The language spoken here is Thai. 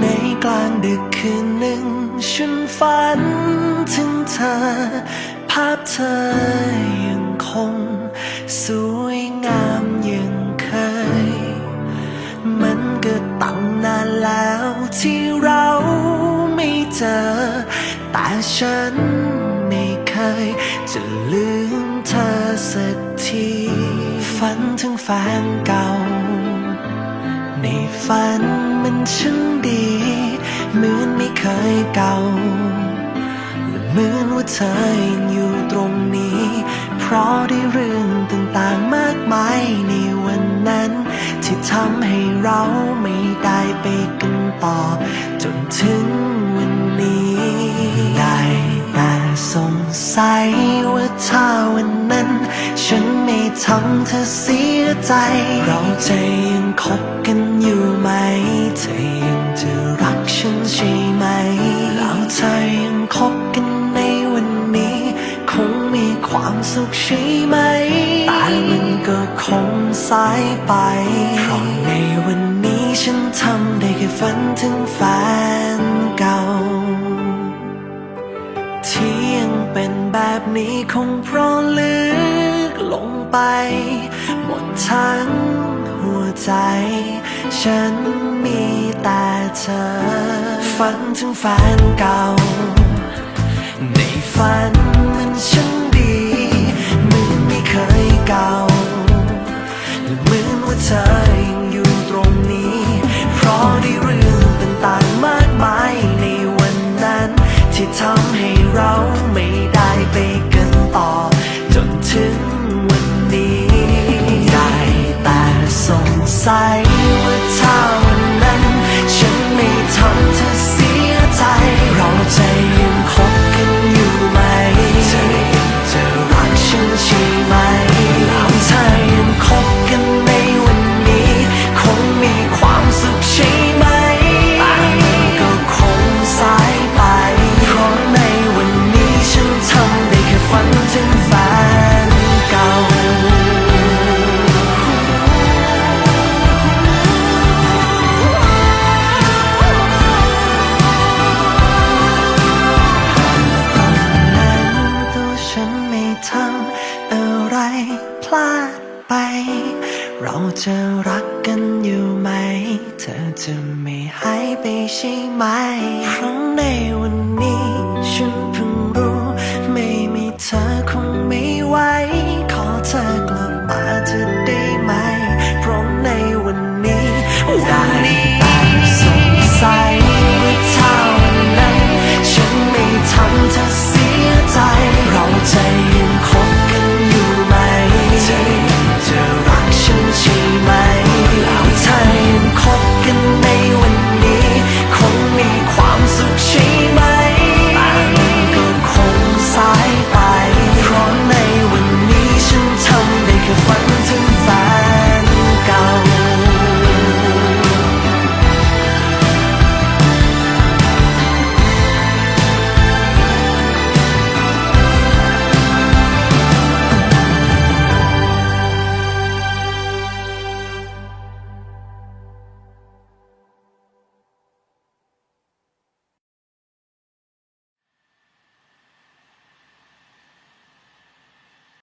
ในกลางดึกคืนหนึ่ง ฉันฝันถึงเธอ ภาพเธอยังคง สวยงามยังเคย มันก็ตั้งนานแล้วที่เราไม่เจอ แต่ฉันไม่เคย จะลืมเธอสักที ฝันถึงแฟนเก่า ในฝันมันช่างดี เหมือนไม่เคยเก่าและเหมือนว่าเธอยังอยู่ตรงนี้ เพราะได้เรื่องต่างๆมากมายในวันนั้น ที่ทำให้เราไม่ได้ไปกันต่อ จนถึงวันนี้ ได้แต่สงสัย ทำเธอเสียใจ เราจะยังคบกันอยู่ไหม เธอยังจะรักฉันใช่ไหม แล้วเธอยังคบกันในวันนี้ คงมีความสุขใช่ไหม แต่มันก็คงสายไป เพราะในวันนี้ฉันทำได้แค่ฝันถึงแฟนเก่าที่ยังเป็นแบบนี้คงเพราะลึก ลงไป หมดทั้งหัวใจ ฉันมีแต่เธอ ฝันถึงแฟนเก่า ในฝัน เราจะรักกันอยู่ไหม เธอจะไม่หายไปใช่ไหมครั้งในวัน